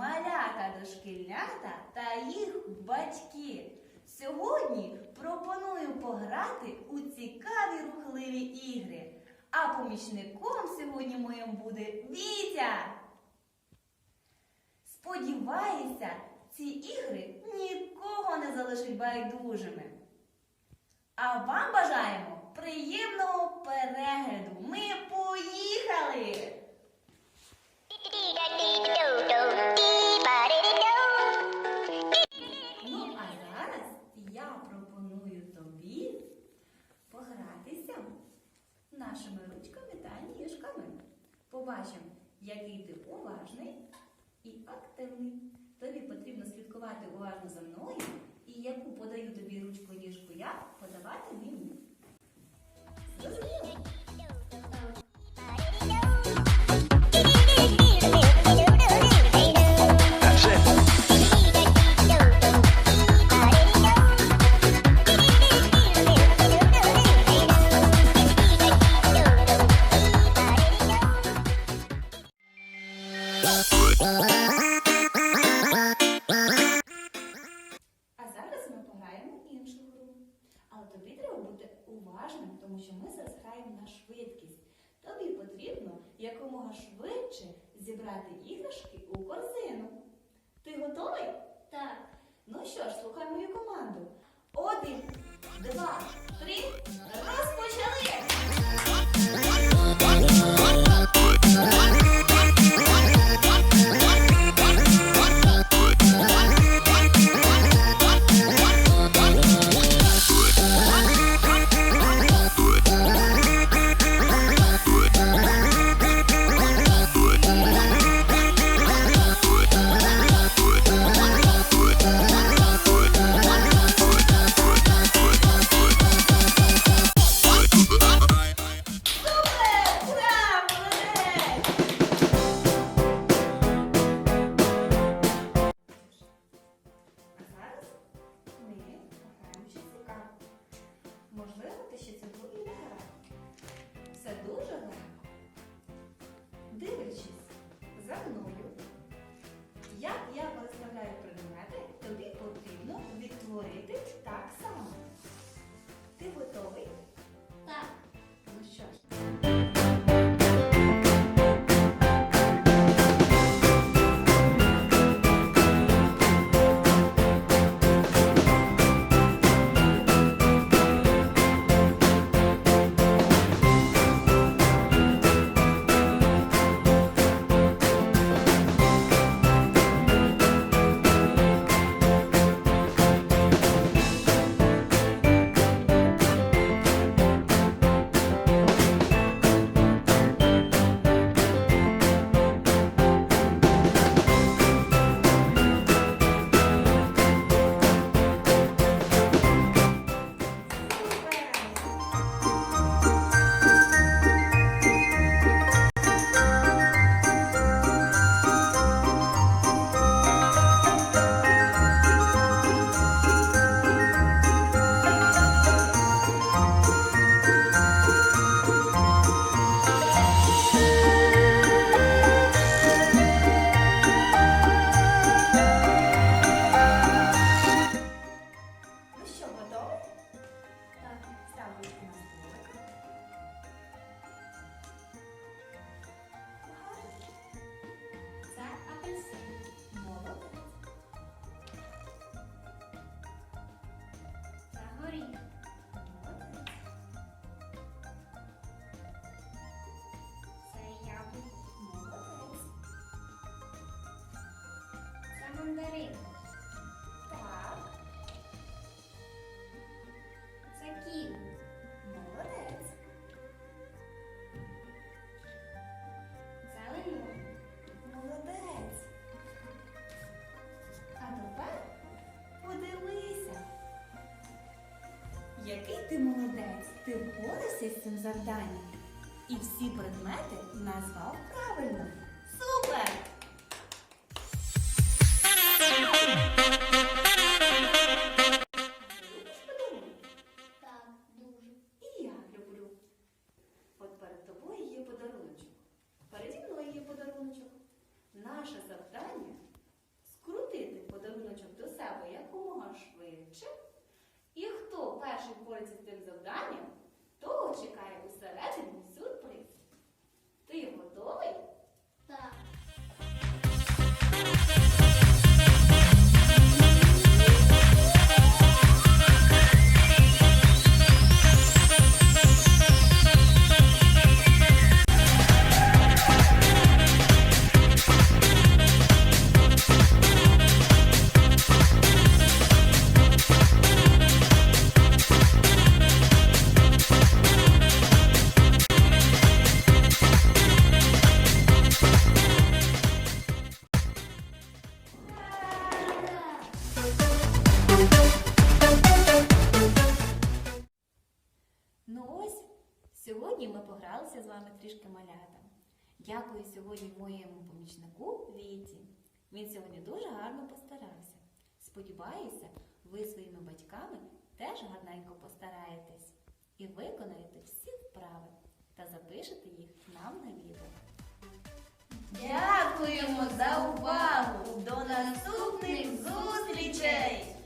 малята дошкільнята та їх батьки. Сьогодні пропоную пограти у цікаві рухливі ігри. А помічником сьогодні моїм буде Вітя. Сподіваюся, ці ігри нікого не залишать байдужими. А вам бажаємо Побачимо, який ти уважний і активний. Тобі потрібно слідкувати уважно за мною, і яку подаю тобі ручку ніжку я, подавати мені. Зрозуміло? А зараз ми пограємо іншу гру. Але тобі треба бути уважним, тому що ми зараз граємо на швидкість. Тобі потрібно якомога швидше зібрати іграшки у корзину. Ти готовий? Так, Ну що ж, слухай мою команду. Один, два, три, розпочали! Мандарин. Так. Це ківі. Молодець. Це лимон. Молодець. А тепер подивися. Який ти молодець. Ти впорався з цим завданням. І всі предмети назвав правильно. наше завдання скрутити подаруночок до себе якомога швидше. І хто перший впорається з цим завданням? Сьогодні ми погралися з вами трішки малята. Дякую сьогодні моєму помічнику Віті. Він сьогодні дуже гарно постарався. Сподіваюся, ви своїми батьками теж гарненько постараєтесь і виконаєте всі вправи та запишете їх нам на відео. Дякуємо за увагу! До наступних зустрічей!